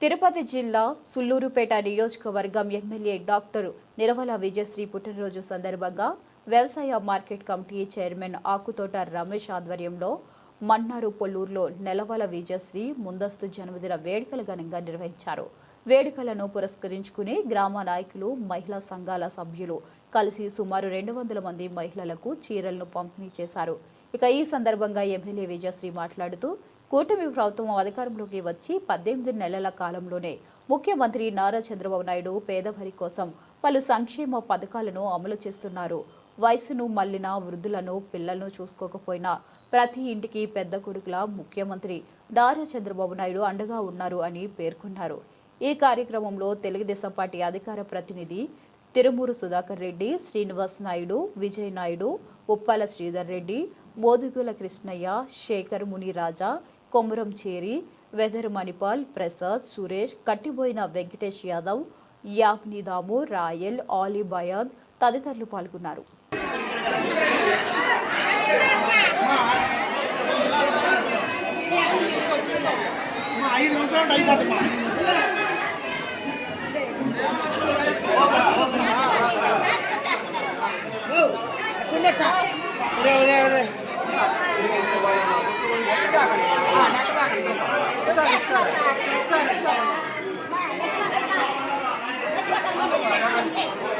తిరుపతి జిల్లా సుల్లూరుపేట నియోజకవర్గం MLA doctor నిరవల Vijayasri పుట్టినరోజు సందర్భంగా వ్యవసాయ market committee chairman Akuthota Ramesh ఆధ్వర్యంలో మన్నారు పొల్లూరులో నెలవల విజయశ్రీ ముందస్తు జన్మదిన వేడుకలు ఘనంగా నిర్వహించారు. వేడుకలను పురస్కరించుకుని గ్రామ నాయకులు మహిళా సంఘాల సభ్యులు కలిసి సుమారు రెండు వందల మంది మహిళలకు చీరలను పంపిణీ చేశారు. ఇక ఈ సందర్భంగా ఎమ్మెల్యే విజయశ్రీ మాట్లాడుతూ కూటమి ప్రభుత్వం అధికారంలోకి వచ్చి పద్దెనిమిది నెలల కాలంలోనే ముఖ్యమంత్రి నారా చంద్రబాబు నాయుడు పేదవారి కోసం పలు సంక్షేమ పథకాలను అమలు చేస్తున్నారు. వయసును మళ్ళిన వృద్ధులను పిల్లలను చూసుకోకపోయినా ప్రతి ఇంటికి పెద్ద కొడుకుల ముఖ్యమంత్రి నారా చంద్రబాబు నాయుడు అండగా ఉన్నారు అని పేర్కొన్నారు. ఈ కార్యక్రమంలో తెలుగుదేశం పార్టీ అధికార ప్రతినిధి తిరుమూరు సుధాకర్ రెడ్డి శ్రీనివాస్ నాయుడు విజయ్ నాయుడు ఉప్పాల శ్రీధర్ రెడ్డి మోదుగుల కృష్ణయ్య శేఖర్ మునిరాజా కొమురం చేరి వెదర్ మణిపాల్ ప్రసాద్ సురేష్ కట్టిబోయిన వెంకటేష్ యాదవ్ యాప్నిదాము రాయల్ ఆలీ బయాద్ తదితరులు పాల్గొన్నారు. ఐదు నిమిషాలు అయిపోతుంది